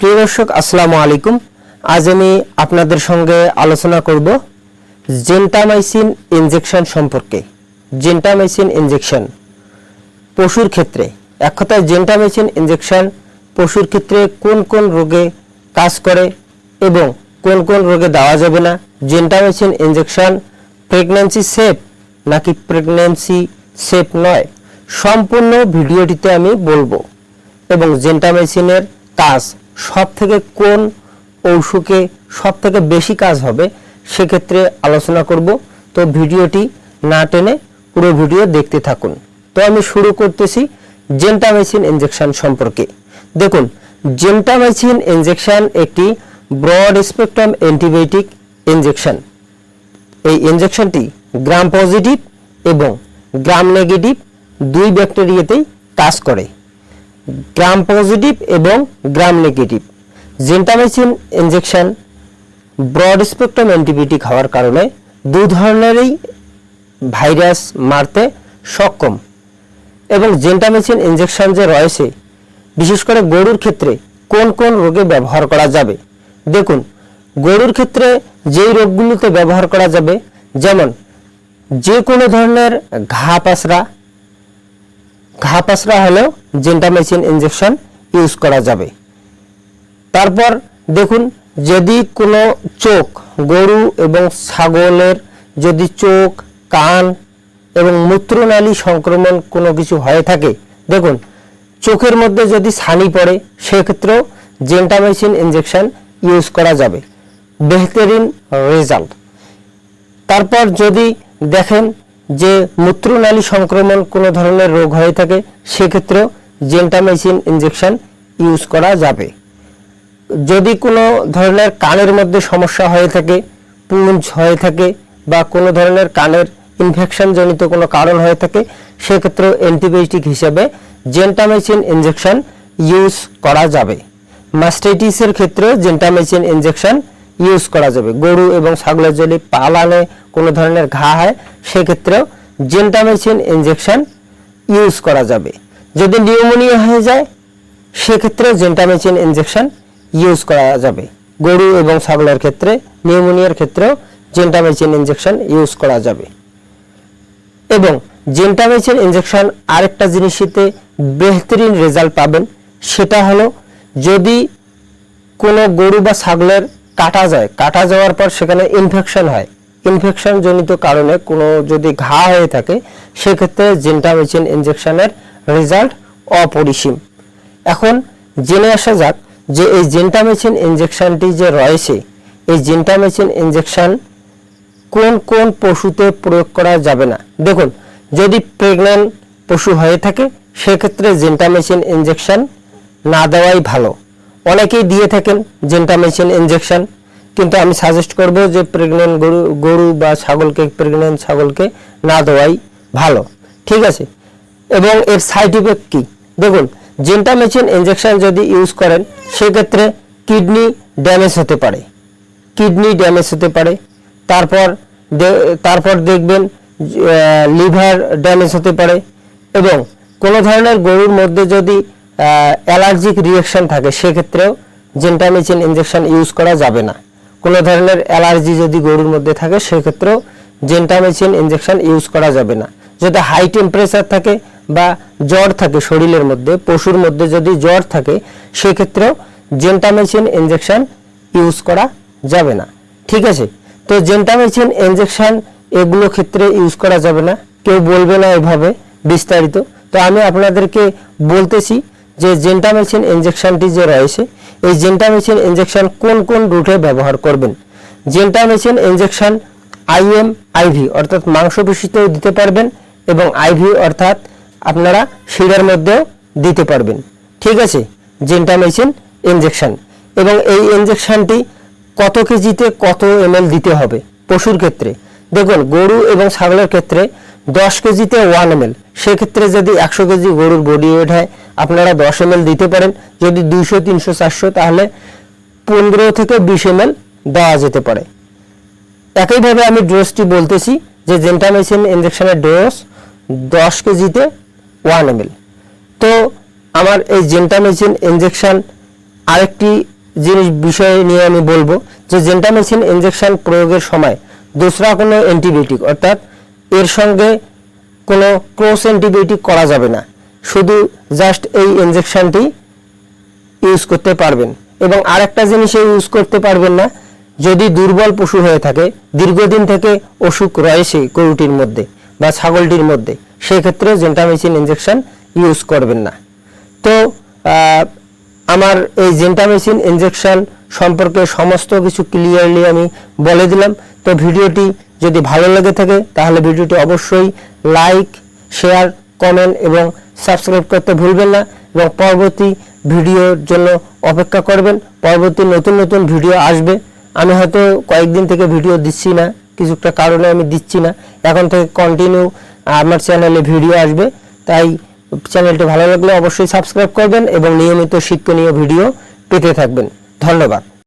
প্রিয় দর্শক, আসসালামু আলাইকুম। আজ আমি আপনাদের সঙ্গে আলোচনা করব জেন্টামাইসিন ইনজেকশন সম্পর্কে। জেন্টামাইসিন ইনজেকশন পশুর ক্ষেত্রে। এক কথায় জেন্টামাইসিন ইনজেকশন পশুর ক্ষেত্রে কোন কোন রোগে কাজ করে এবং কোন কোন রোগে দেওয়া যাবে না? জেন্টামাইসিন ইনজেকশন প্রেগন্যান্সি সেফ নাকি প্রেগন্যান্সি সেফ নয়? সম্পূর্ণ ভিডিওটিতে আমি বলব। এবং জেন্টামাইসিনের কাজ সব থেকে কোন ঔষধে সব থেকে বেশি কাজ হবে সেক্ষেত্রে আলোচনা করব। তো ভিডিওটি না টেনে পুরো ভিডিও দেখতে থাকুন। তো আমি শুরু করতেছি জেন্টামাইসিন ইনজেকশন সম্পর্কে। দেখুন, জেন্টামাইসিন ইনজেকশন একটি ব্রড স্পেকট্রাম অ্যান্টিবায়োটিক ইনজেকশন। এই ইনজেকশনটি গ্রাম পজিটিভ এবং গ্রাম নেগেটিভ দুই ব্যাকটেরিয়াতেই কাজ করে। গ্রাম পজিটিভ এবং gram negative gentamicin injection broad spectrum antibiotic হওয়ার কারণে দু ধরনেরই ভাইরাস মারতে সক্ষম। এবং জেন্টামাইসিন ইনজেকশন যে রয়েছে, বিশেষ করে গরুর ক্ষেত্রে কোন কোন রোগে ব্যবহার করা যাবে? দেখুন, গরুর ক্ষেত্রে যেই রোগগুলিতে ব্যবহার করা যাবে, যেমন যে কোনো ধরনের ঘা পাসরা ঘা পাসরা হলেও জেন্টামাইসিন ইনজেকশন ইউজ করা যাবে। তারপর দেখুন, যদি কোনো চোখ, গরু এবং ছাগলের যদি চোখ, কান এবং মূত্রনালী সংক্রমণ কোনো কিছু হয়ে থাকে, দেখুন, চোখের মধ্যে যদি ছানি পড়ে, সেক্ষেত্রেও জেন্টামাইসিন ইনজেকশন ইউজ করা যাবে। বেহতরিন রেজাল্ট। তারপর যদি দেখেন যে মূত্রনালী সংক্রমণ কোনো ধরনের রোগ হয়ে থাকে, সেক্ষেত্রেও জেন্টামাইসিন ইনজেকশন ইউজ করা যাবে। যদি কোনো ধরনের কানের মধ্যে সমস্যা হয়ে থাকে, পুঞ্জ হয়ে থাকে, বা কোনো ধরনের কানের ইনফেকশন জনিত কোনো কারণ হয়ে থাকে, সেক্ষেত্রেও অ্যান্টিবায়োটিক হিসেবে জেন্টামাইসিন ইনজেকশন ইউজ করা যাবে। মাস্টাইটিসের ক্ষেত্রেও জেন্টামাইসিন ইনজেকশন ইউজ করা যাবে। গরু এবং ছাগলের যদি পালানে কোনো ধরনের ঘা হয়, সেক্ষেত্রেও জেন্টামাইসিন ইনজেকশন ইউজ করা যাবে। যদি নিউমোনিয়া হয়ে যায় সেক্ষেত্রে জেন্টামাইসিন ইনজেকশন ইউজ করা যাবে। গরু এবং ছাগলের ক্ষেত্রে নিউমোনিয়ার ক্ষেত্রেও জেন্টামাইসিন ইনজেকশন ইউজ করা যাবে। এবং জেন্টামাইসিন ইনজেকশন আরেকটা জিনিসেতে বেহতরিন রেজাল্ট পাবেন, সেটা হলো যদি কোনো গরু বা ছাগলের কাটা যায়, কাটা যাওয়ার পর সেখানে ইনফেকশন হয় ইনফেকশন জনিত কারণে কোনো যদি ঘা হয়ে থাকে, সেক্ষেত্রে জেন্টামিচিন ইনজেকশনের রেজাল্ট অপরিসীম। এখন জেনে আসা যাক যে এই জেন্টামিচিন ইনজেকশনটি যে রয়েছে, এই জেন্টামিচিন ইনজেকশন কোন কোন পশুতে প্রয়োগ করা যাবে না? দেখুন, যদি প্রেগন্যান্ট পশু হয়ে থাকে, সেক্ষেত্রে জেন্টামেসিন ইনজেকশন না দেওয়াই ভালো। অনেকেই দিয়ে থাকেন জেন্টামেসিন ইনজেকশন কিন্তু আমি সাজেস্ট করব যে প্রেগন্যান্ট গরু গরু বা ছাগলকে প্রেগন্যান্ট ছাগলকে না দেওয়াই ভালো। ঠিক আছে? এবং এর সাইড ইফেক্ট কী? দেখুন জেন্টামেসিন ইনজেকশন যদি ইউজ করেন, সেক্ষেত্রে কিডনি ড্যামেজ হতে পারে। কিডনি ড্যামেজ হতে পারে। তারপর তারপর দেখবেন লিভার ড্যামেজ হতে পারে। এবং কোনো ধরনের গরুর মধ্যে যদি অ্যালার্জিক রিয়াকশন থাকে, সেক্ষেত্রেও জেন্টামিচিন ইনজেকশন ইউজ করা যাবে না। কোনো ধরনের অ্যালার্জি যদি গরুর মধ্যে থাকে, সেক্ষেত্রেও জেন্টামিচিন ইনজেকশন ইউজ করা যাবে না। যদি হাই টেম্পারেচার থাকে বা জ্বর থাকে শরীরের মধ্যে, পশুর মধ্যে যদি জ্বর থাকে, সেক্ষেত্রেও জেন্টামিচিন ইনজেকশন ইউজ করা যাবে না। ঠিক আছে? তো জেন্টামিচিন ইনজেকশন এগুলো ক্ষেত্রে ইউজ করা যাবে না। কেউ বলবে না এভাবে বিস্তারিত। তো আমি আপনাদেরকে বলতেছি যে জেন্টামিচিন ইনজেকশনটি যে রয়েছে এই জেন্টামিচিন ইনজেকশন কোন কোন রুটে ব্যবহার করবেন? জেন্টামিচিন ইনজেকশন আইএম আইভি অর্থাৎ মাংসপেশিতেও দিতে পারবেন এবং আইভি অর্থাৎ আপনারা শিরার মধ্যেও দিতে পারবেন। ঠিক আছে? জেন্টামিচিন ইনজেকশন এবং এই ইনজেকশনটি কত কেজিতে কত এমএল দিতে হবে পশুর ক্ষেত্রে? দেখুন, গরু এবং ছাগলের ক্ষেত্রে দশ কেজিতে ওয়ান এমএল সেক্ষেত্রে যদি একশো কেজি গরুর বডি ওয়েট হয় আপনারা দশ এমএল দিতে পারেন। যদি দুইশো, তিনশো, চারশো, তাহলে পনেরো থেকে বিশ এমএল দেওয়া যেতে পারে। একইভাবে আমি ডোজটি বলতেছি যে জেন্টামেসিন ইনজেকশনের ডোজ দশ কেজিতে ওয়ান এমএল তো আমার এই জেন্টামেসিন ইনজেকশন আরেকটি জিনিস, বিষয় নিয়ে আমি বলব যে জেন্টামেসিন ইনজেকশন প্রয়োগের সময় দোসরা কোনো অ্যান্টিবায়োটিক অর্থাৎ এর সঙ্গে কোনো ক্রস অ্যান্টিবায়োটিক করা যাবে না। শুধু জাস্ট এই ইনজেকশনটি ইউজ করতে পারবেন। এবং আরেকটা জিনিস ইউজ করতে পারবেন না, যদি দুর্বল পশু হয়ে থাকে, দীর্ঘদিন থেকে অসুখ রয়েছে গরুটির মধ্যে বা ছাগলটির মধ্যে সেই ক্ষেত্রে জেন্টামেসিন ইনজেকশন ইউজ করবেন না। তো আমার এই জেন্টামেসিন ইনজেকশন সম্পর্কে সমস্ত কিছু ক্লিয়ারলি আমি বলে দিলাম। তো ভিডিওটি যদি ভালো লেগে থাকে, তাহলে ভিডিওটি অবশ্যই লাইক শেয়ার কমেন্ট এবং সাবস্ক্রাইব করতে ভুলবেন না এবং পরবর্তী ভিডিওর জন্য অপেক্ষা করবেন। পরবর্তী নতুন নতুন ভিডিও আসবে। আমি হয়তো কয়েকদিন থেকে ভিডিও দিচ্ছি না, কিছুটা কারণে আমি দিচ্ছি না। এখন থেকে কন্টিনিউ আমার চ্যানেলে ভিডিও আসবে। তাই চ্যানেলটি ভালো লাগলে অবশ্যই সাবস্ক্রাইব করবেন এবং নিয়মিত শিক্ষণীয় ভিডিও পেতে থাকবেন। ধন্যবাদ।